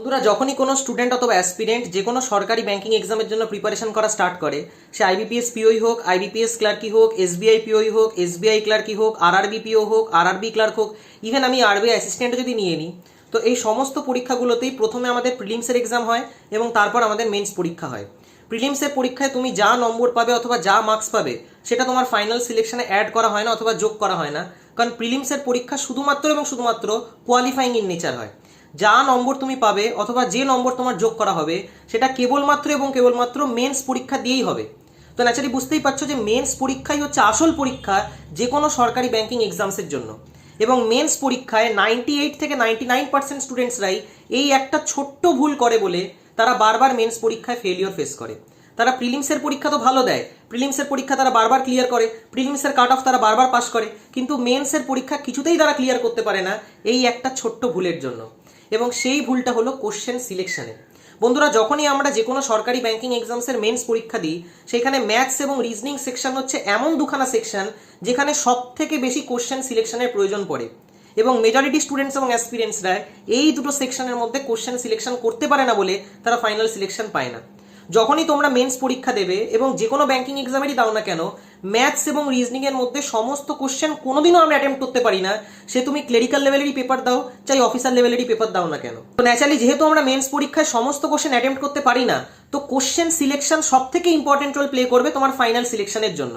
বন্ধুরা, যখনই কোনো স্টুডেন্ট অথবা অ্যাসপিরেন্ট যে কোনো সরকারি ব্যাংকিং এক্সামের জন্য প্রিপারেশন করা স্টার্ট করে, সে আইবিপিএস পিওই হোক আইবিপিএস ক্লার্কই হোক এসবিআই পিওই হোক এসবিআই ক্লার্কই হোক আরআরবি পিও হোক আরআরবি ক্লার্ক হোক ইভেন আমি আরবিআই অ্যাসিস্ট্যান্ট যদি নিয়ে নিই, তো এই সমস্ত পরীক্ষাগুলোতেই প্রথমে আমাদের প্রিলিমসের এক্সাম হয় এবং তারপর আমাদের মেন্স পরীক্ষা হয়। প্রিলিমসের পরীক্ষায় তুমি যা নম্বর পাবে অথবা যা মার্কস পাবে, সেটা তোমার ফাইনাল সিলেকশনে অ্যাড করা হয় না অথবা যোগ করা হয় না, কারণ প্রিলিমসের পরীক্ষা শুধুমাত্র এবং শুধুমাত্র কোয়ালিফাইং ইন নেচার হয়। যা নম্বর তুমি পাবে অথবা যে নম্বর তোমার যোগ করা হবে, সেটা কেবলমাত্র এবং কেবলমাত্র মেন্স পরীক্ষা দিয়েই হবে। তো ন্যাচারালি বুঝতেই পারছ যে মেন্স পরীক্ষাই হচ্ছে আসল পরীক্ষা যে কোনো সরকারি ব্যাংকিং এক্সামসের জন্য। এবং মেন্স পরীক্ষায় নাইনটি এইট থেকে নাইনটি নাইন পার্সেন্ট স্টুডেন্টসরাই এই একটা ছোট্ট ভুল করে বলে তারা বারবার মেন্স পরীক্ষায় ফেলিওর ফেস করে। তারা প্রিলিমসের পরীক্ষা তো ভালো দেয় প্রিলিমসের পরীক্ষা তারা বারবার ক্লিয়ার করে প্রিলিমসের কাট অফ তারা বারবার পাস করে, কিন্তু মেন্সের পরীক্ষা কিছুতেই তারা ক্লিয়ার করতে পারে না এই একটা ছোট্ট ভুলের জন্য। এবং সেই ভুলটা হলো কোশ্চেন সিলেকশনে বন্ধুরা, যখনই আমরা যে কোনো সরকারি ব্যাংকিং এক্সামসের মেন্স পরীক্ষা দিই, সেখানে ম্যাথস এবং রিজনিং সেকশন হচ্ছে এমন দুখানা সেকশন যেখানে সব থেকে বেশি কোশ্চেন সিলেকশনের প্রয়োজন পড়ে। এবং মেজরিটি স্টুডেন্টস এবং অ্যাসপিরেন্টসরা এই দুটো সেকশনের মধ্যে কোশ্চেন সিলেকশন করতে পারে না বলে তারা ফাইনাল সিলেকশন পায় না। যখনই তোমরা মেন্স পরীক্ষা দেবে এবং যে কোনো ব্যাংকিং এক্সামেরই দাও না কেন ম্যাথস এবং রিজনিং এর মধ্যে সমস্ত কোশ্চেন কোনোদিনও আমরা অ্যাটেম্প করতে পারি না। সে তুমি ক্লেরিক্যাল লেভেলেরই পেপার দাও, চাই অফিসার লেভেলেরই পেপার দাও না কেন? তো ন্যাচারালি যেহেতু আমরা মেন্স পরীক্ষায় সমস্ত কোশ্চেন অ্যাটেম্প করতে পারি না, তো কোশ্চেন সিলেকশন সব থেকে ইম্পর্টেন্ট রোল প্লে করবে তোমার ফাইনাল সিলেকশনের জন্য।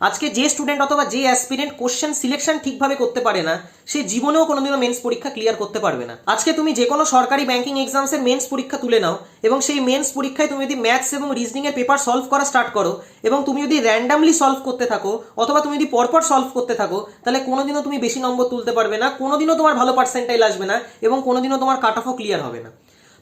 আজকে যে স্টুডেন্ট অথবা যে অ্যাসপিরেন্ট কোশ্চেন সিলেকশন ঠিকভাবে করতে পারে না, সে জীবনেও কোনোদিনও মেন্স পরীক্ষা ক্লিয়ার করতে পারবে না। আজকে তুমি যে কোনো সরকারি ব্যাংকিং এক্সামসের মেন্স পরীক্ষা তুলে নাও এবং সেই মেন্স পরীক্ষায় তুমি যদি ম্যাথস এবং রিজনিং এর পেপার সলভ করা স্টার্ট করো এবং তুমি যদি র্যান্ডামলি সলভ করতে থাকো অথবা তুমি যদি পরপর সলভ করতে থাকো, তাহলে কোনোদিনও তুমি বেশি নম্বর তুলতে পারবে না, কোনোদিনও তোমার ভালো পার্সেন্টাইল আসবে না এবং কোনোদিনও তোমার কাট অফও ক্লিয়ার হবে না।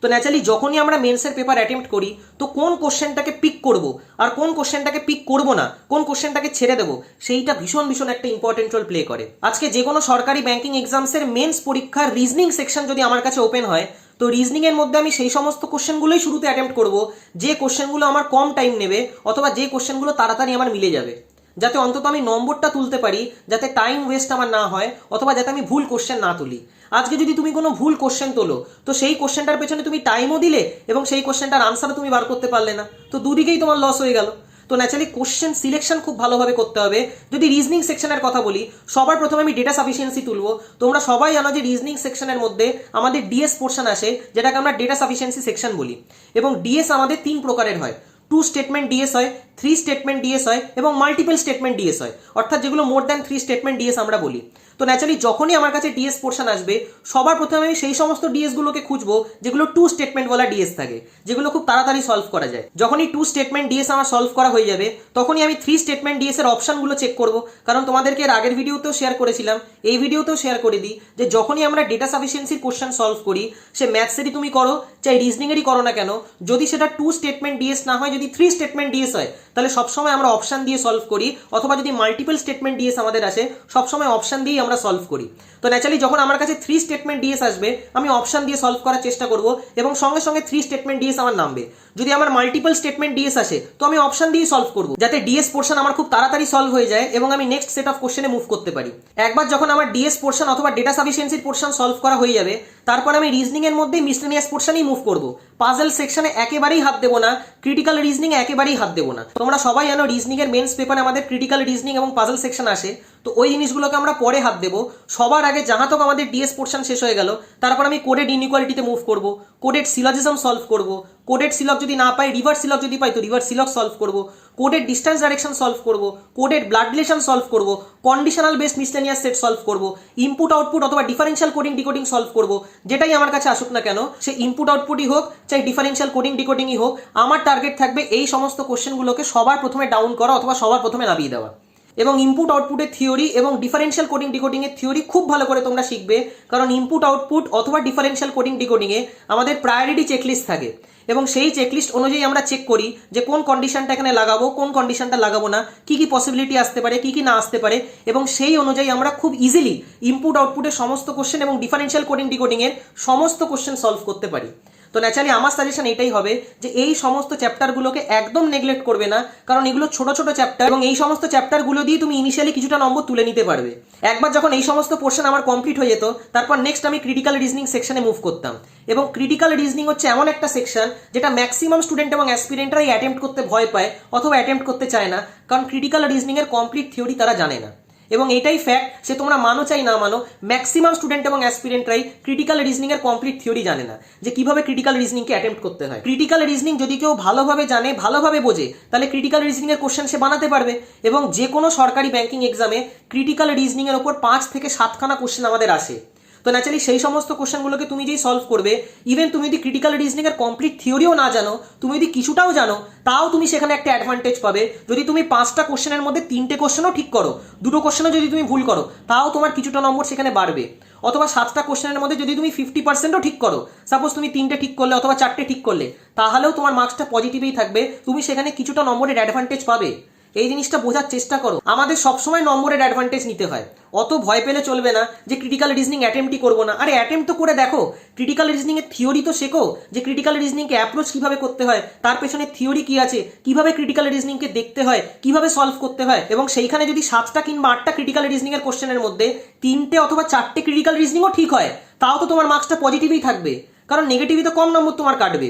তো ন্যাচারালি যখনই আমরা মেন্সের পেপার অ্যাটেম্প্ট করি, তো কোন কোশ্চেনটাকে পিক করব? আর কোন কোশ্চেনটাকে পিক করব না? কোন কোশ্চেনটাকে ছেড়ে দেবো? সেইটা ভীষণ ভীষণ একটা ইম্পর্টেন্ট রোল প্লে করে। আজকে যে কোনো সরকারি ব্যাংকিং এক্সামসের মেন্স পরীক্ষার রিজনিং সেকশন যদি আমার কাছে ওপেন হয়, তো রিজনিং এর মধ্যে আমি সেই সমস্ত কোশ্চেনগুলোই শুরুতে অ্যাটেম্প্ট করব। যে কোশ্চেনগুলো আমার কম টাইম নেবে, অথবা যে কোশ্চেনগুলো তাড়াতাড়ি আমার মিলে যাবে। যাতে অন্তত আমি নম্বরটা তুলতে পারি, যাতে টাইম ওয়েস্ট আমার না হয়, অথবা যাতে আমি ভুল কোশ্চেন না তুলি। আজকে যদি তুমি কোনো ভুল কোশ্চেন তোলো, তো সেই কোশ্চেনটার পেছনে তুমি টাইমও দিলে এবং সেই কোশ্চেনটার আনসারও তুমি বার করতে পারলে না। তো দুদিকেই তোমার লস হয়ে গেল। তো ন্যাচারালি কোশ্চেন সিলেকশন খুব ভালোভাবে করতে হবে। যদি রিজনিং সেকশনের কথা বলি, সবার প্রথমে আমি ডেটা সাফিসিয়েন্সি তুলবো। তোমরা সবাই জানো যে রিজনিং সেকশনের মধ্যে আমাদের ডিএস পোর্শন আসে, যেটাকে আমরা ডেটা সাফিসিয়েন্সি সেকশন বলি। এবং ডিএস আমাদের তিন প্রকারের হয়। টু স্টেটমেন্ট ডিএস হয় থ্রি স্টেটমেন্ট ডিএস হয় এবং মাল্টিপল স্টেটমেন্ট ডিএস হয় অর্থাৎ যেগুলো more than three statement DS আমরা বলি তো ন্যাচারালি যখনই আমার কাছে ডিএস পোর্শন আসবে সবার প্রথমে আমি সেই সমস্ত ডিএসগুলোকে খুঁজবো যেগুলো টু স্টেটমেন্ট বলা ডিএস থাকে যেগুলো খুব তাড়াতাড়ি সলভ করা যায় যখনই টু স্টেটমেন্ট ডিএস আমার সলভ করা হয়ে যাবে তখনই আমি থ্রি স্টেটমেন্ট ডিএস এর অপশনগুলো চেক করব কারণ তোমাদেরকে এর আগের ভিডিওতেও শেয়ার করেছিলাম এই ভিডিওতেও শেয়ার করে দিই যে যখনই আমরা ডেটা সাফিসিয়েন্সির কোশ্চেন সলভ করি সে ম্যাথসেরই তুমি করো চাই রিজনিংয়েরই করো না কেন যদি সেটা টু স্টেটমেন্ট ডিএস না হয় যদি থ্রি স্টেটমেন্ট ডিএস হয়, তাহলে সবসময় আমরা অপশন দিয়ে সলভ করি, অথবা যদি মাল্টিপল স্টেটমেন্ট ডিএস আমাদের আসে, সবসময় অপশন দিয়েই আমরা সলভ করি। তো ন্যাচারালি যখন আমার কাছে থ্রি স্টেটমেন্ট ডিএস আসবে, আমি অপশন দিয়ে সলভ করার চেষ্টা করব এবং সঙ্গে সঙ্গে থ্রি স্টেটমেন্ট ডিএস আমার নামবে। যদি আমার মাল্টিপল স্টেটমেন্ট ডিএস আসে, তো আমি অপশন দিয়ে সলভ করব, যাতে ডিএস পোর্শন আমার খুব তাড়াতাড়ি সলভ হয়ে যায় এবং আমি নেক্সট সেট অফ কোশ্চেনে মুভ করতে পারি। একবার যখন আমার ডিএস পোর্শন অথবা ডেটা সাফিসিয়েন্সির পোর্শন সলভ করা হয়ে যাবে, তারপর আমি রিজনিং এর মধ্যে মিসলেনিয়াস পোর্শনেই মুভ করব। পাজল সেকশনে একেবারেই হাত দেবো না ক্রিটিক্যাল রিজনিং একেবারেই হাত দেবো না। তোমরা সবাই জানো রিজনিং এর মেন্স পেপারে আমাদের ক্রিটিক্যাল রিজনিং এবং পাজেল সেকশন আসে। তো ওই জিনিসগুলোকে আমরা পরে হাত দেবো। সবার আগে যাহা তক আমাদের ডিএস পোর্শন শেষ হয়ে গেল। তারপর আমি কোডেড ইনইকুয়ালিটিতে মুভ করব। কোডেড সিলজিজম সলভ করব। কোডেড সিলক যদি না পাই রিভার্স সিলক যদি পাই, তো রিভার্স সিলক সলভ করব। কোডেড ডিস্টেন্স ডাইরেকশন সলভ করব। কোডেড ব্লাড রিলেশন সলভ করব। Conditional base miscellaneous set solve করব। ইনপুট আউটপুট অথবা ডিফারেন্সিয়াল কোডিং ডিকোডিং সলভ করব। যেটাই আমার কাছে আসুক না কেন, সে ইনপুট আউটপুটই হোক, চাই ডিফারেন্সিয়াল কোডিং ডিকোডিংই হোক, আমার টার্গেট থাকবে এই সমস্ত কোশ্চেনগুলোকে সবার প্রথমে ডাউন করা অথবা সবার প্রথমে নামিয়ে দেওয়া। এবং ইনপুট আউটপুটের থিওরি এবং ডিফারেন্সিয়াল কোডিং ডিকোডিং এর থিওরি খুব ভালো করে তোমরা শিখবে। কারণ ইনপুট আউটপুট অথবা ডিফারেন্সিয়াল কোডিং ডিকোডিং এ আমাদের প্রায়োরিটি চেকলিস্ট থাকে। এবং সেই চেকলিস্ট অনুযায়ী আমরা চেক করি যে কোন কন্ডিশনটা এখানে লাগাবো, কোন কন্ডিশনটা লাগাবো না, কি কি পসিবিলিটি আসতে পারে, কি কি না আসতে পারে। এবং সেই অনুযায়ী আমরা খুব ইজিলি ইনপুট আউটপুটের সমস্ত কোশ্চেন এবং ডিফারেন্সিয়াল কোডিং ডিকোডিং এর সমস্ত কোশ্চেন সলভ করতে পারি। তো ন্যাচারালি আমার সাজেশন এটাই হবে যে এই সমস্ত চ্যাপ্টারগুলোকে একদম নেগলেক্ট করবে না, কারণ এগুলো ছোট ছোট চ্যাপ্টার এবং এই সমস্ত চ্যাপ্টারগুলো দিয়ে তুমি ইনিশিয়ালি কিছুটা নম্বর তুলে নিতে পারবে। একবার যখন এই সমস্ত পোর্শন আমার কমপ্লিট হয়ে যেত, তারপর নেক্সট আমি ক্রিটিক্যাল রিজনিং সেকশনে মুভ করতাম। এবং ক্রিটিক্যাল রিজনিং হচ্ছে এমন একটা সেকশন যেটা ম্যাক্সিমাম স্টুডেন্ট এবং অ্যাসপিরেন্টরাই অ্যাটেম্প্ট করতে ভয় পায় অথবা অ্যাটেম্প্ট করতে চায় না, কারণ ক্রিটিক্যাল রিজনিংয়ের কমপ্লিট থিওরি তারা জানে না। এবং এটাই ফ্যাক্ট সে তোমরা মানো চাই না মানো ম্যাক্সিমাম স্টুডেন্ট এবং অ্যাসপিরেন্টরাই ক্রিটিক্যাল রিজনিং এর কমপ্লিট থিওরি জানে না, যে কীভাবে ক্রিটিক্যাল রিজনিংকে অ্যাটেম্প্ট করতে হয়। ক্রিটিক্যাল রিজনিং যদি কেউ ভালোভাবে জানে, ভালোভাবে বোঝে, তাহলে ক্রিটিক্যাল রিজনিং এর কোশ্চেন সে বানাতে পারবে এবং যে কোনো সরকারি ব্যাংকিং এক্সামে ক্রিটিক্যাল রিজনিং এর উপর পাঁচ থেকে সাতখানা কোশ্চেন আমাদের আসে। তো ন্যাচারালি সেই সমস্ত কোশ্চেনগুলোকে তুমি যেই সলভ করবে ইভেন তুমি যদি ক্রিটিক্যাল রিজনিং এর কমপ্লিট থিওরিও না জানো, তুমি যদি কিছুটাও জানো, তাও তুমি সেখানে একটা অ্যাডভান্টেজ পাবে। যদি তুমি পাঁচটা কোশ্চেনের মধ্যে তিনটে কোশ্চেনও ঠিক করো, দুটো কোশ্চেনও যদি তুমি ভুল করো, তাও তোমার কিছুটা নম্বর সেখানে বাড়বে। অথবা সাতটা কোশ্চেনের মধ্যে যদি তুমি ফিফটি পার্সেন্টও ঠিক করো সাপোজ তুমি তিনটে ঠিক করলে অথবা চারটে ঠিক করলে, তাহলেও তোমার মার্কসটা পজিটিভই থাকবে, তুমি সেখানে কিছুটা নম্বরের অ্যাডভান্টেজ পাবে। এই জিনিসটা বোঝার চেষ্টা করো। আমাদের সবসময় নম্বরের অ্যাডভান্টেজ নিতে হয়। অত ভয় পেলে চলবে না যে ক্রিটিক্যাল রিজনিং অ্যাটেম্পটি করব না। আরে অ্যাটেম্প তো করে দেখো ক্রিটিক্যাল রিজনিং এর থিওরি তো শেখো যে ক্রিটিক্যাল রিজনিংকে অ্যাপ্রোচ কীভাবে করতে হয়, তার পেছনে থিওরি কি আছে, কীভাবে ক্রিটিক্যাল রিজনিংকে দেখতে হয়, কীভাবে সলভ করতে হয় এবং সেইখানে যদি সাতটা কিংবা আটটা ক্রিটিক্যাল রিজনিং এর কোশ্চেনের মধ্যে তিনটে অথবা চারটে ক্রিটিক্যাল রিজনিংও ঠিক হয়, তাও তো তোমার মার্কসটা পজিটিভই থাকবে। কারণ নেগেটিভই তো কম নম্বর তোমার কাটবে।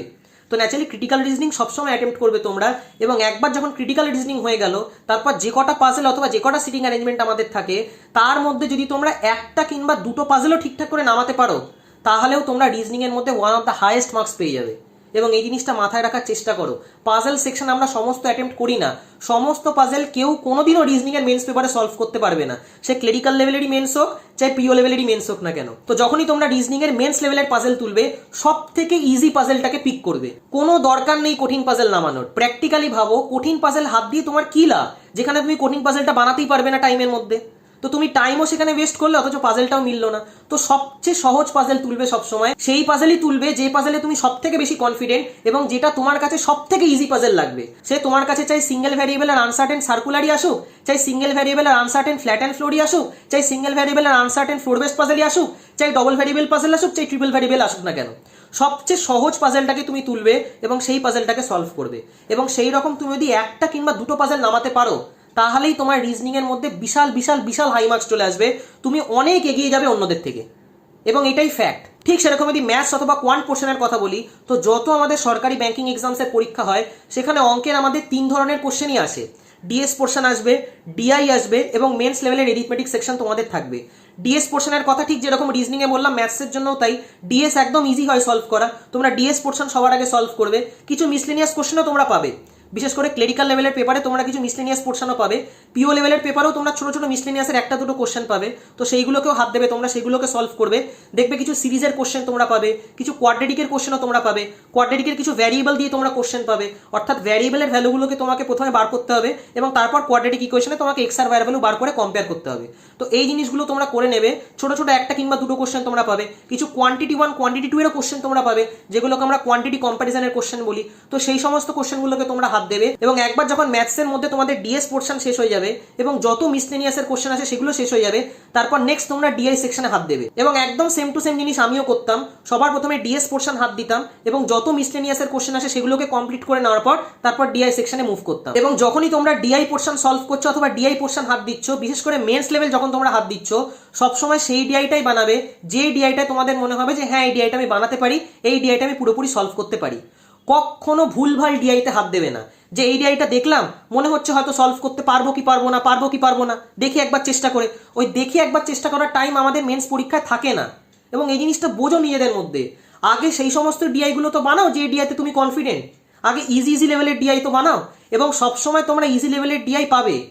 তো ন্যাচারালি ক্রিটিক্যাল রিজনিং সবসময় অ্যাটেম্প্ট করবে তোমরা এবং একবার যখন ক্রিটিক্যাল রিজনিং হয়ে গেল, তারপর যে কটা পাজেল অথবা যে কটা সিটিং অ্যারেঞ্জমেন্ট আমাদের থাকে, তার মধ্যে যদি তোমরা একটা কিংবা দুটো পাজেলও ঠিকঠাক করে নামাতে পারো, তাহলেও তোমরা রিজনিংয়ের মধ্যে one of the highest marks পেয়ে যাবে। এবং এই জিনিসটা মাথায় রাখার চেষ্টা করো। পাজেল সেকশন আমরা সমস্ত অ্যাটেম্প্ট করি না। সমস্ত পাজেল কেউ কোনোদিনও রিজনিং এর মেন্স পেপারে সলভ করতে পারবে না। সে ক্লেরিক্যাল লেভেলেরই মেন্স হোক, চাই পিও লেভেলেরই মেন্স হোক না কেন। তো যখনই তোমরা রিজনিং এর মেন্স লেভেলের পাজেল তুলবে সব থেকে ইজি পাজেলটাকে পিক করবে। কোনো দরকার নেই কঠিন পাজেল নামানোর। প্র্যাকটিক্যালি ভাবো, কঠিন পাজেল হাত দিয়ে তোমার কি লাভ? যেখানে তুমি কঠিন পাজেলটা বানাতেই পারবে না টাইমের মধ্যে। তো তুমি টাইমও সেখানে ওয়েস্ট করলে, অথচ পাজেলটাও মিলল না। তো সবচেয়ে সহজ পাজেল তুলবে সবসময়, সেই পাজেলই তুলবে যে পাজেলে তুমি সব থেকে বেশি কনফিডেন্ট এবং যেটা তোমার কাছে সব থেকে ইজি পাজেল লাগবে। সে তোমার কাছে চাই সিঙ্গেল ভ্যারিয়েবল আর আনসার্টেন সার্কুলারই আসুক, চাই সিঙ্গেল ভ্যারিয়েবল আর আনসার্টেন ফ্ল্যাট অ্যান্ড ফ্লোরই আসুক, চাই সিঙ্গেল ভ্যারিয়েবল আর আনসার্টেন ফ্লোর বেস্ট পাজেলই আসুক, চাই ডবল ভ্যারিয়েবল পাজেল আসুক, চাই ট্রিপল ভ্যারিয়েবল আসুক না কেন। সবচেয়ে সহজ পাজেলটাকে তুমি তুলবে এবং সেই পাজেলটাকে সলভ করবে। এবং সেই রকম তুমি যদি একটা কিংবা দুটো পাজেল নামাতে পারো তাহলেই তোমার রিজনিং এর মধ্যে বিশাল বিশাল বিশাল হাই মার্কস চলে আসবে। তুমি অনেক এগিয়ে যাবে অন্যদের থেকে। এবং এটাই ফ্যাক্ট ঠিক সেরকম যদি ম্যাথস অথবা কোয়ান্ট পোর্শনের কথা বলি, তো যত আমাদের সরকারি ব্যাংকিং এক্সামসের পরীক্ষা হয়, সেখানে অঙ্কের আমাদের তিন ধরনের কোশ্চেনই আসে। ডিএস পোর্শন আসবে ডিআই আসবে, এবং মেন্স লেভেলের এরিথমেটিক সেকশন তোমাদের থাকবে। ডিএস পোর্শনের কথা ঠিক যেরকম রিজনিংয়ে বললাম ম্যাথসের জন্যও তাই। ডিএস একদম ইজি হয় সলভ করা। তোমরা ডিএস পোর্শন সবার আগে সলভ করবে। কিছু মিসলিনিয়াস কোশ্চেনও তোমরা পাবে। বিশেষ করে ক্লেরিক্যাল লেভেলের পেপারে তোমরা কিছু মিসলেনিয়াস পোর্শনও পাবে। পিও লেভেলের পেপারেও তোমরা ছোটো ছোটো মিসলেনিয়াসের একটা দুটো কোশ্চেন পাবে। তো সেইগুলোকেও হাত দেবে তোমরা সেগুলোকে সলভ করবে। দেখবে কিছু সিরিজের কোশ্চেন তোমরা পাবে, কিছু কোয়াড্রেটিকের কোশ্চেনও তোমরা পাবে। কোয়াড্রেটিকের কিছু ভ্যারিয়েবল দিয়ে তোমরা কোশ্চেন পাবে। অর্থাৎ ভ্যারিয়েবলের ভ্যালুগুলোকে তোমাকে প্রথমে বার করতে হবে এবং তারপর কোয়াড্রেটিক ইকুয়েশনে তোমাকে এক্স আর ভ্যালু বার করে কম্পেয়ার করতে হবে। তো এই জিনিসগুলো তোমরা করে নেবে। ছোটো ছোটো একটা কিংবা দুটো কোশ্চেন তোমরা পাবে। কিছু কোয়ান্টিটি ওয়ান কোয়ান্টিটি টু এরও কোশ্চেন তোমরা পাবে, যেগুলোকে আমরা কোয়ান্টিটি কম্প্যারিজনের কোশ্চেন বলি। তো সেই সমস্ত কোশ্চেনগুলোকে তোমরা হাত দেবে এবং একবার যখন ম্যাথসের মধ্যে তোমাদের ডিএস পোর্শন শেষ হয়ে যাবে এবং যত মিসলেনিয়াসের কোশ্চেন আছে সেগুলো শেষ হয়ে যাবে, তারপর নেক্সট তোমরা ডিআই সেকশনে হাত দেবে। এবং একদম সেম টু সেম জিনিস আমিও করতাম, সবার প্রথমে ডিএস পোর্শন হাত দিতাম এবং যত মিসলেনিয়াসের কোশ্চেন আসে সেগুলোকে কমপ্লিট করে নেওয়ার পর তারপর ডিআই সেকশনে মুভ করতাম। এবং যখনই তোমরা ডিআই পোর্শন সলভ করছ অথবা ডিআই পোর্শন হাত দিচ্ছ, বিশেষ করে মেন্স লেভেল যখন তোমরা হাত দিচ্ছ, সবসময় সেই ডিআইটাই বানাবে যে ডিআইটা তোমাদের মনে হবে যে হ্যাঁ এই ডিআইটা আমি বানাতে পারি, এই ডিআইটা আমি পুরোপুরি সলভ করতে পারি। কখনো ভুলভাল ডিআইতে হাত দেবে না। যে এই ডিআইটা দেখলাম, মনে হচ্ছে হয়তো সলভ করতে পারব কি পারব না, পারব কি পারব না, দেখি একবার চেষ্টা করে। ওই দেখি একবার চেষ্টা করার টাইম আমাদের মেন্স পরীক্ষায় থাকে না। এবং এই জিনিসটা বোঝো নিজেদের মধ্যে। আগে সেই সমস্ত ডিআইগুলো তো বানাও যে ডিআইতে তুমি কনফিডেন্ট আগে ইজি ইজি লেভেলের ডিআই তো বানাও। এবং সবসময় তোমরা ইজি লেভেলের ডিআই পাবে।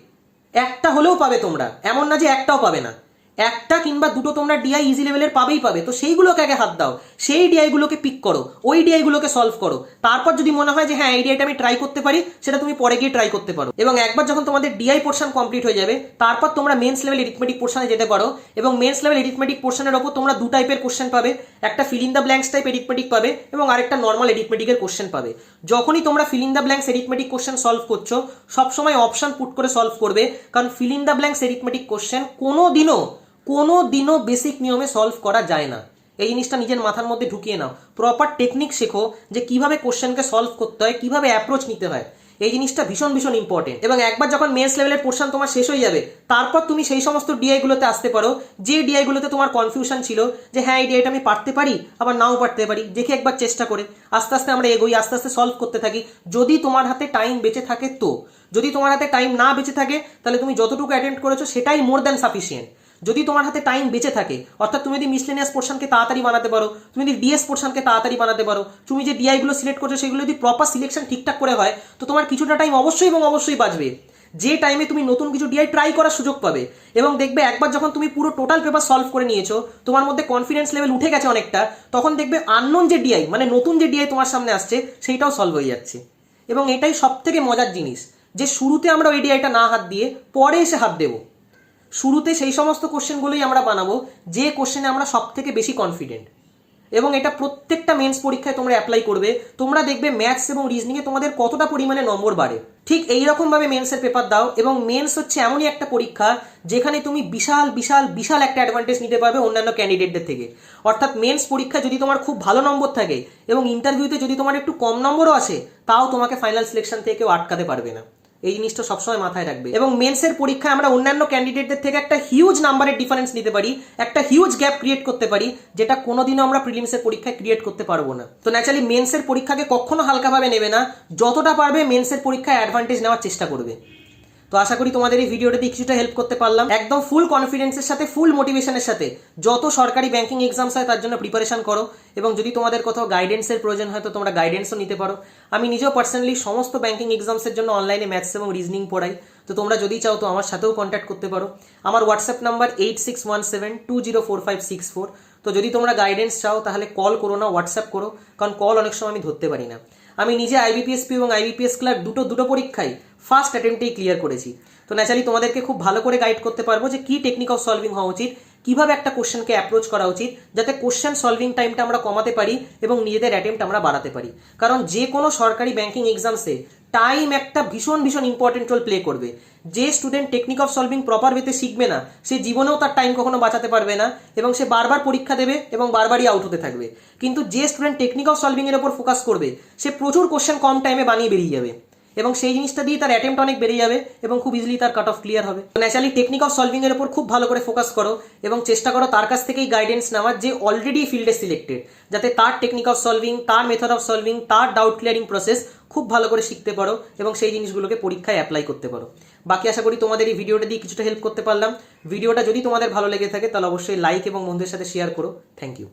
একটা হলেও পাবে তোমরা। এমন না যে একটাও পাবে না। একটা কিংবা দুটো তোমরা ডিআই ইজি লেভেলের পাবেই পাবে। তো সেইগুলোকে আগে হাত দাও। সেই ডিআইগুলোকে পিক করো। ওই ডিআইগুলোকে সলভ করো। তারপর যদি মনে হয় যে হ্যাঁ এই ডিআইটা আমি ট্রাই করতে পারি, সেটা তুমি পরে গিয়ে ট্রাই করতে পারো। এবং একবার যখন তোমাদের ডিআই পোর্শন কমপ্লিট হয়ে যাবে, তারপর তোমরা মেন্স লেভেল এরিথমেটিক পোর্শনে যেতে পারো এবং মেন্স লেভেল এরিথমেটিক পোর্শনের ওপর তোমরা দু টাইপের কোশ্চেন পাবে। একটা fill in the blanks type arithmetic পাবে এবং আরেকটা নর্মাল এরিথমেটিকের কোশ্চেন পাবে। যখনই তোমরা fill in the blanks arithmetic question solve করছ, সবসময় অপশন পুট করে সলভ করবে। কারণ fill in the blanks arithmetic question কোনো দিনও কোনো দিনও বেসিক নিয়মে সলভ করা যায় না। এই জিনিসটা নিজের মাথার মধ্যে ঢুকিয়ে নাও। প্রপার টেকনিক শেখো যে কীভাবে কোশ্চেনকে সলভ করতে হয়, কীভাবে অ্যাপ্রোচ নিতে হয়। এই জিনিসটা ভীষণ ভীষণ ইম্পর্টেন্ট এবং একবার যখন মেন্স লেভেলের পোর্শন তোমার শেষ হয়ে যাবে, তারপর তুমি সেই সমস্ত ডিআইগুলোতে আসতে পারো, যে ডিআইগুলোতে তোমার কনফিউশন ছিল যে হ্যাঁ এই ডিআইটা আমি পারতে পারি, আবার নাও পারতে পারি, দেখে একবার চেষ্টা করে। আস্তে আস্তে আমরা এগোই, আস্তে আস্তে সলভ করতে থাকি। যদি তোমার হাতে টাইম বেঁচে থাকে তো। যদি তোমার হাতে টাইম না বেঁচে থাকে, তাহলে তুমি যতটুকু অ্যাটেন্ড করেছ, সেটাই মোর দ্যান সাফিসিয়েন্ট যদি তোমার হাতে টাইম বেঁচে থাকে, অর্থাৎ তুমি যদি মিসলেনিয়াস পোর্শনকে তাড়াতাড়ি বানাতে পারো, তুমি যদি ডিএস পোর্শনকে তাড়াতাড়ি বানাতে পারো, তুমি যে ডিআইগুলো সিলেক্ট করছ, সেগুলো যদি প্রপার সিলেকশন ঠিকঠাক করে হয়, তো তোমার কিছুটা টাইম অবশ্যই এবং অবশ্যই বাঁচবে। যে টাইমে তুমি নতুন কিছু ডিআই ট্রাই করার সুযোগ পাবে এবং দেখবে একবার যখন তুমি পুরো টোটাল পেপার সলভ করে নিয়েছো, তোমার মধ্যে কনফিডেন্স লেভেল উঠে গেছে অনেকটা, তখন দেখবে আননোন যে ডিআই মানে নতুন যে ডিআই তোমার সামনে আসছে, সেইটাও সলভ হয়ে যাচ্ছে। এবং এটাই সব থেকে মজার জিনিস, যে শুরুতে আমরা ওই ডিআইটা না হাত দিয়ে পরে এসে হাত দেবো। শুরুতে সেই সমস্ত কোশ্চেনগুলোই আমরা বানাবো, যে কোশ্চেনে আমরা সব থেকে বেশি কনফিডেন্ট এবং এটা প্রত্যেকটা মেন্স পরীক্ষায় তোমরা অ্যাপ্লাই করবে। তোমরা দেখবে ম্যাথস এবং রিজনিংয়ে তোমাদের কতটা পরিমাণে নম্বর বাড়ে। ঠিক এইরকমভাবে মেন্সের পেপার দাও এবং মেন্স হচ্ছে এমনই একটা পরীক্ষা যেখানে তুমি বিশাল বিশাল বিশাল একটা অ্যাডভান্টেজ নিতে পারবে অন্যান্য ক্যান্ডিডেটদের থেকে। অর্থাৎ মেন্স পরীক্ষা যদি তোমার খুব ভালো নম্বর থাকে এবং ইন্টারভিউতে যদি তোমার একটু কম নম্বরও আসে, তাও তোমাকে ফাইনাল সিলেকশন থেকে কেউ আটকাতে পারবে না। এই জিনিসটা সবসময় মাথায় রাখবে। এবং মেন্সের পরীক্ষায় আমরা অন্যান্য ক্যান্ডিডেটদের থেকে একটা হিউজ নাম্বারের ডিফারেন্স নিতে পারি, একটা হিউজ গ্যাপ ক্রিয়েট করতে পারি, যেটা কোনোদিনও আমরা প্রিলিমসের পরীক্ষায় ক্রিয়েট করতে পারব না। তো ন্যাচারালি মেন্সের পরীক্ষাকে কখনো হালকাভাবে নেবে না, যতটা পারবে মেন্সের পরীক্ষায় অ্যাডভান্টেজ নেওয়ার চেষ্টা করবে। তো আশা করি তোমাদের এই ভিডিওটাতে কিছুটা হেল্প করতে পারলাম। একদম ফুল কনফিডেন্সের সাথে ফুল মোটিভেশনের সাথে। যত সরকারি ব্যাংকিং এক্সামস হয়, তার জন্য প্রিপারেশন করো। এবং যদি তোমাদের কোথাও গাইডেন্সের প্রয়োজন হয়, তো তোমরা গাইডেন্সও নিতে পারো। আমি নিজেও পার্সোনালি সমস্ত ব্যাংকিং এক্সামসের জন্য অনলাইনে ম্যাথস এবং রিজনিং পড়াই। তো তোমরা যদি চাও, তো আমার সাথেও কন্ট্যাক্ট করতে পারো। আমার WhatsApp number eight six one seven two zero four five six four তো যদি তোমরা গাইডেন্স চাও, তাহলে কল করো না হোয়াটসঅ্যাপ করো। কারণ কল অনেক সময় আমি ধরতে পারি না। আমি নিজে আইবিপিএসপি এবং আইবিপিএস ক্লার্ক দুটো দুটো পরীক্ষাই ফার্স্ট অ্যাটেম্পটেই ক্লিয়ার করেছি। তো ন্যাচারালি তোমাদেরকে খুব ভালো করে গাইড করতে পারব যে কি টেকনিক অফ সলভিং হওয়া উচিত, কীভাবে একটা কোশ্চেনকে অ্যাপ্রোচ করা উচিত, যাতে কোশ্চেন সলভিং টাইমটা আমরা কমাতে পারি এবং নিজেদের অ্যাটেম্পট আমরা বাড়াতে পারি। কারণ যে কোনো সরকারি ব্যাংকিং এক্সামসে টাইম একটা ভীষণ ভীষণ ইম্পর্টেন্ট রোল প্লে করবে। যে student technique of solving proper ওয়েতে শিখবে না, সে জীবনেও তার টাইম কখনো বাঁচাতে পারবে না এবং সে বারবার পরীক্ষা দেবে এবং বারবারই আউট হতে থাকবে। কিন্তু যে স্টুডেন্ট টেকনিক অফ সলভিং এর উপর ফোকাস করবে, সে প্রচুর কোশ্চেন কম টাইমে বানিয়ে বেরিয়ে যাবে। এবং সেই জিনিসটা দিয়ে তার অ্যাটেম্পট অনেক বেড়ে যাবে এবং খুব ইজিলি তার কাট অফ ক্লিয়ার হবে। ন্যাচারালি টেকনিক অফ সলভিং এর উপর খুব ভালো করে ফোকাস করো এবং চেষ্টা করো তার কাছ থেকেই গাইডেন্স নেওয়ার যে অলরেডি ফিল্ডে সিলেক্টেড যাতে তার টেকনিক অফ সলভিং তার মেথড অফ সলভিং তার ডাউট ক্লিয়ারিং প্রসেস খুব ভালো করে শিখতে পারো এবং সেই জিনিসগুলোকে পরীক্ষায় অ্যাপ্লাই করতে পারো। বাকি আশা করি তোমাদের এই ভিডিওটা দিয়ে কিছুটা হেল্প করতে পারলাম। ভিডিওটা যদি তোমাদের ভালো লেগে থাকে তাহলে অবশ্যই লাইক এবং বন্ধুদের সাথে শেয়ার করো। Thank you